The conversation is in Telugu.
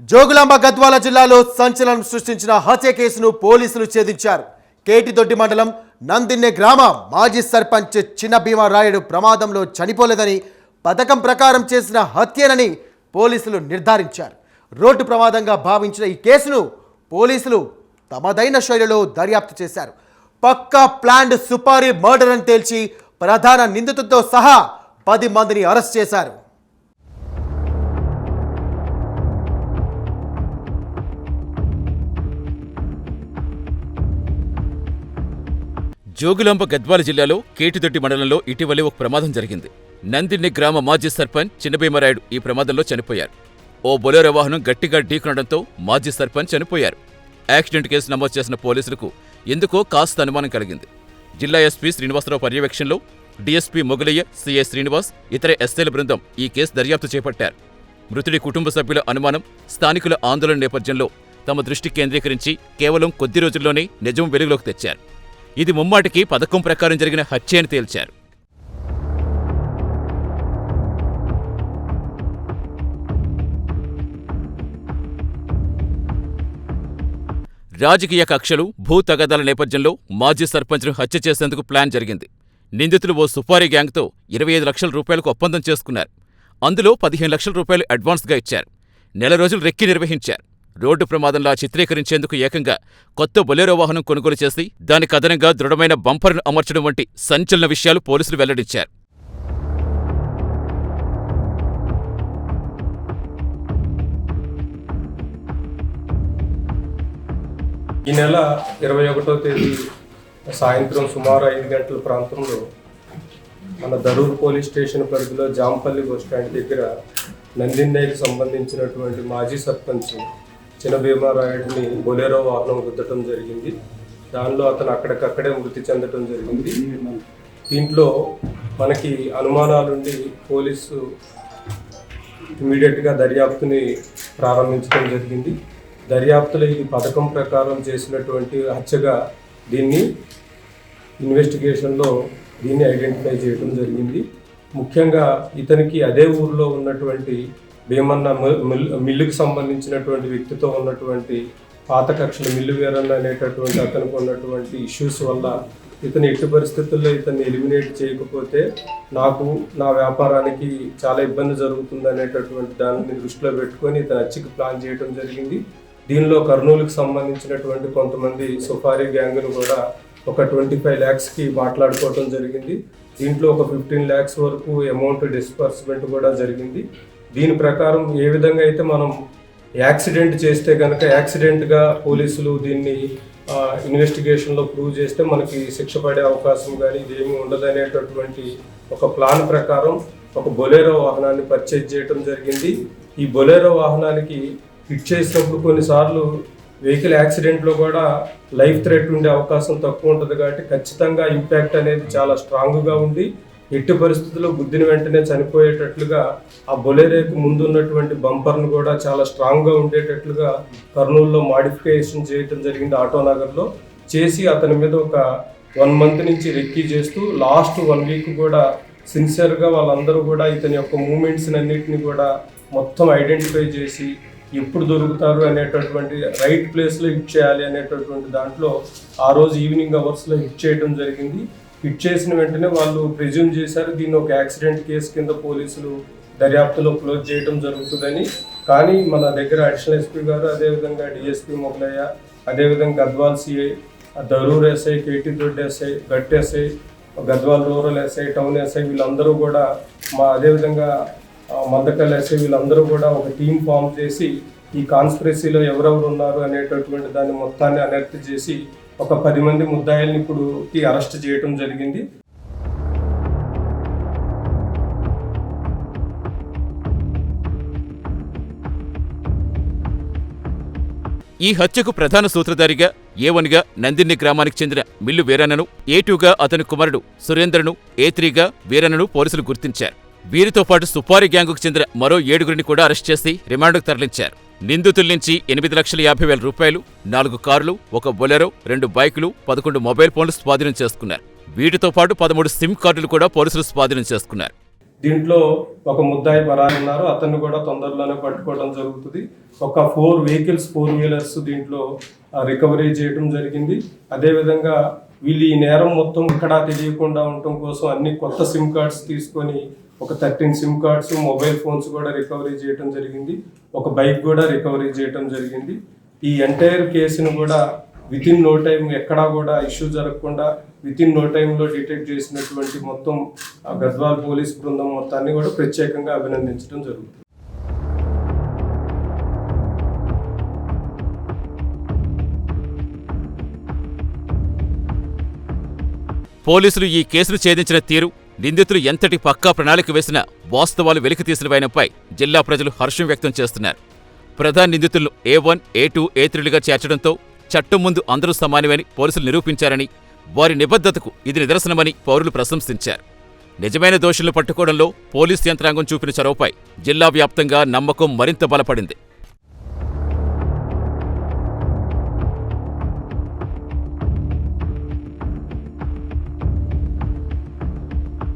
జోగులాంబ గద్వాల జిల్లాలో సంచలనం సృష్టించిన హత్య కేసును పోలీసులు ఛేదించారు. కేటిదొడ్డి మండలం నందిన్నె గ్రామ మాజీ సర్పంచ్ చిన్న భీమారాయుడు ప్రమాదంలో చనిపోలేదని పథకం ప్రకారం చేసిన హత్యనని పోలీసులు నిర్ధారించారు. రోడ్డు ప్రమాదంగా భావించిన ఈ కేసును పోలీసులు తమదైన శైలిలో దర్యాప్తు చేశారు. పక్కా ప్లాండ్ సుపారీ మర్డర్ అని తేల్చి ప్రధాన నిందితులతో సహా పది మందిని అరెస్ట్ చేశారు. జోగులాంబ గద్వాల జిల్లాలో కేటిదొడ్డి మండలంలో ఇటీవలే ఒక ప్రమాదం జరిగింది. నందిని గ్రామ మాజీ సర్పంచ్ చిన్నభీమరాయుడు ఈ ప్రమాదంలో చనిపోయారు. ఓ బొలేరో వాహనం గట్టిగా ఢీకొనడంతో మాజీ సర్పంచ్ చనిపోయారు. యాక్సిడెంట్ కేసు నమోదు చేసిన పోలీసులకు ఎందుకో కాస్త అనుమానం కలిగింది. జిల్లా ఎస్పీ శ్రీనివాసరావు పర్యవేక్షణలో డీఎస్పీ మొగలయ్య సిఐ శ్రీనివాస్ ఇతర ఎస్ఐల బృందం ఈ కేసు దర్యాప్తు చేపట్టారు. మృతుడి కుటుంబ సభ్యుల అనుమానం స్థానికుల ఆందోళన నేపథ్యంలో తమ దృష్టి కేంద్రీకరించి కేవలం కొద్ది రోజుల్లోనే నిజం వెలుగులోకి తెచ్చారు. ఇది ముమ్మాటికి పథకం ప్రకారం జరిగిన హత్య అని తేల్చారు. రాజకీయ కక్షలు భూ తగదాల నేపథ్యంలో మాజీ సర్పంచ్ను హత్య చేసేందుకు ప్లాన్ జరిగింది. నిందితులు ఓ సుపారీ గ్యాంగ్తో ఇరవై ఐదు లక్షల రూపాయలకు ఒప్పందం చేసుకున్నారు. అందులో పదిహేను లక్షల రూపాయలు అడ్వాన్స్గా ఇచ్చారు. నెల రోజులు రెక్కి నిర్వహించారు. రోడ్డు ప్రమాదంలా చిత్రీకరించేందుకు ఏకంగా కొత్త బొలెరో వాహనం కొనుగోలు చేసి దానికి అదనంగా దృఢమైన బంపర్ను అమర్చడం వంటి సంచలన విషయాలు పోలీసులు వెల్లడించారు. ఈ నెల ఇరవై ఒకటో తేదీ సాయంత్రం సుమారు ఐదు గంటల ప్రాంతంలో మన దరూర్ పోలీస్ స్టేషన్ పరిధిలో జాంపల్లి బస్ స్టాండ్ దగ్గర నందిన్నయ్యకి సంబంధించినటువంటి మాజీ సర్పంచ్ చిన్నభీమారాయుడిని బొలేరో వాహనం గుద్దటం జరిగింది. దానిలో అతను అక్కడికక్కడే మృతి చెందటం జరిగింది. దీంట్లో మనకి అనుమానాలుండి పోలీసు ఇమీడియట్గా దర్యాప్తుని ప్రారంభించడం జరిగింది. దర్యాప్తులో ఈ పథకం ప్రకారం చేసినటువంటి హత్యగా దీన్ని ఇన్వెస్టిగేషన్లో దీన్ని ఐడెంటిఫై చేయడం జరిగింది. ముఖ్యంగా ఇతనికి అదే ఊరిలో ఉన్నటువంటి భీమన్న మిల్- మిల్లుకి సంబంధించినటువంటి వ్యక్తితో ఉన్నటువంటి పాత కక్షలు మిల్లు వీరన్న అనేటటువంటి అతనికి ఉన్నటువంటి ఇష్యూస్ వల్ల ఇతను ఎట్టి పరిస్థితుల్లో ఇతన్ని ఎలిమినేట్ చేయకపోతే నాకు నా వ్యాపారానికి చాలా ఇబ్బంది జరుగుతుంది అనేటటువంటి దానిని దృష్టిలో పెట్టుకొని ఇతను అచ్చికి ప్లాన్ చేయడం జరిగింది. దీనిలో కర్నూలుకి సంబంధించినటువంటి కొంతమంది సుపారీ గ్యాంగ్ను కూడా ఒక ట్వంటీ ఫైవ్ ల్యాక్స్కి మాట్లాడుకోవడం జరిగింది. దీంట్లో ఒక ఫిఫ్టీన్ ల్యాక్స్ వరకు అమౌంట్ డిస్పర్స్మెంట్ కూడా జరిగింది. దీని ప్రకారం ఏ విధంగా అయితే మనం యాక్సిడెంట్ చేస్తే కనుక యాక్సిడెంట్గా పోలీసులు దీన్ని ఇన్వెస్టిగేషన్లో ప్రూవ్ చేస్తే మనకి శిక్ష పడే అవకాశం కానీ ఇదేమీ ఉండదనేటటువంటి ఒక ప్లాన్ ప్రకారం ఒక బొలేరో వాహనాన్ని పర్చేజ్ చేయడం జరిగింది. ఈ బొలేరో వాహనానికి హిట్ చేసినప్పుడు కొన్నిసార్లు వెహికల్ యాక్సిడెంట్లో కూడా లైఫ్ థ్రెట్ ఉండే అవకాశం తక్కువ ఉంటుంది కాబట్టి ఖచ్చితంగా ఇంపాక్ట్ అనేది చాలా స్ట్రాంగ్గా ఉండి ఎట్టి పరిస్థితుల్లో గుద్దిన వెంటనే చనిపోయేటట్లుగా ఆ బొలేరేకు ముందు ఉన్నటువంటి బంపర్ను కూడా చాలా స్ట్రాంగ్గా ఉండేటట్లుగా కర్నూలులో మాడిఫికేషన్ చేయటం జరిగింది ఆటోనగర్లో చేసి అతని మీద ఒక వన్ మంత్ నుంచి రెక్కీ చేస్తూ లాస్ట్ వన్ వీక్ కూడా సిన్సియర్గా వాళ్ళందరూ కూడా ఇతని యొక్క మూమెంట్స్ని అన్నిటిని కూడా మొత్తం ఐడెంటిఫై చేసి ఎప్పుడు దొరుకుతారు అనేటటువంటి రైట్ ప్లేస్లో హిట్ చేయాలి అనేటటువంటి దాంట్లో ఆ రోజు ఈవినింగ్ అవర్స్లో హిట్ చేయడం జరిగింది. హిట్ చేసిన వెంటనే వాళ్ళు ప్రిజ్యూమ్ చేశారు దీన్ని ఒక యాక్సిడెంట్ కేసు కింద పోలీసులు దర్యాప్తులో క్లోజ్ చేయడం జరుగుతుందని. కానీ మన దగ్గర అడిషనల్ ఎస్పీ గారు అదేవిధంగా డిఎస్పీ మొగలయ్య అదేవిధంగా Gadwal CI Darur SI KT Doddi SI Gattu SI Gadwal rural SI town SI వీళ్ళందరూ కూడా మా అదేవిధంగా ఆ, మందకల్ ఎస్ఐ వీళ్ళందరూ కూడా ఒక టీం ఫామ్ చేసి ఈ కాన్స్పిరసీలో ఎవరెవరు ఉన్నారు అనేటటువంటి దాన్ని మొత్తాన్ని అనర్త్ చేసి ఒక పది మంది ముద్దాయిల్ని ఇప్పుడు అరెస్ట్ చేయటం జరిగింది. ఈ హత్యకు ప్రధాన సూత్రధారిగా ఏ నందిని గ్రామానికి చెందిన మిల్లు వీరన్నను ఏ అతని కుమారుడు సురేంద్రను ఏ త్రీగా వీరన్నను పోలీసులు గుర్తించారు. వీరితో పాటు సుపారీ గ్యాంగుకు చెందిన మరో ఏడుగురిని కూడా అరెస్ట్ చేసి రిమాండ్కు తరలించారు. నిందితుల నుంచి ఎనిమిది లక్షల యాభై వేల రూపాయలు నాలుగు కార్లు ఒక బొలెరో రెండు బైకులు పదకొండు మొబైల్ ఫోన్లు స్వాధీనం చేసుకున్నారు. వీటితో పాటు పదమూడు సిమ్ కార్డులు కూడా పోలీసులు స్వాధీనం చేసుకున్నారు. దీంట్లో ఒక ముద్దాయి పరారు ఉన్నారు. అతన్ని కూడా తొందరలోనే పట్టుకోవడం జరుగుతుంది. ఒక ఫోర్ వెహికల్స్ ఫోర్ వీలర్స్ దీంట్లో రికవరీ చేయడం జరిగింది. అదేవిధంగా వీళ్ళు ఈ నేరం మొత్తం ఇక్కడ తెలియకుండా ఉండటం కోసం అన్ని కొత్త సిమ్ కార్డ్స్ తీసుకొని ఒక thirteen SIM cards mobile phones కూడా రికవరీ చేయడం జరిగింది. ఒక బైక్ కూడా రికవరీ చేయడం జరిగింది. ఈ ఎంటైర్ కేసును కూడా విత్ ఇన్ నో టైం ఎక్కడా కూడా ఇష్యూ జరగకుండా విత్ ఇన్ నో టైంలో డిటెక్ట్ చేసినటువంటి మొత్తం గద్వాల్ పోలీస్ బృందం మొత్తాన్ని కూడా ప్రత్యేకంగా అభినందించడం జరుగుతుంది. పోలీసులు ఈ కేసును ఛేదించిన తీరు నిందితులు ఎంతటి పక్కా ప్రణాళిక వేసినా వాస్తవాలు వెలికితీసిన వైనపై జిల్లా ప్రజలు హర్షం వ్యక్తం చేస్తున్నారు. ప్రధాన నిందితులను ఏ వన్ ఏ టూ ఏ త్రీలుగా చేర్చడంతో చట్టం ముందు అందరూ సమానమని పోలీసులు నిరూపించారని వారి నిబద్ధతకు ఇది నిదర్శనమని పౌరులు ప్రశంసించారు. నిజమైన దోషులను పట్టుకోవడంలో పోలీస్ యంత్రాంగం చూపిన చొరవపై జిల్లా వ్యాప్తంగా నమ్మకం మరింత బలపడింది.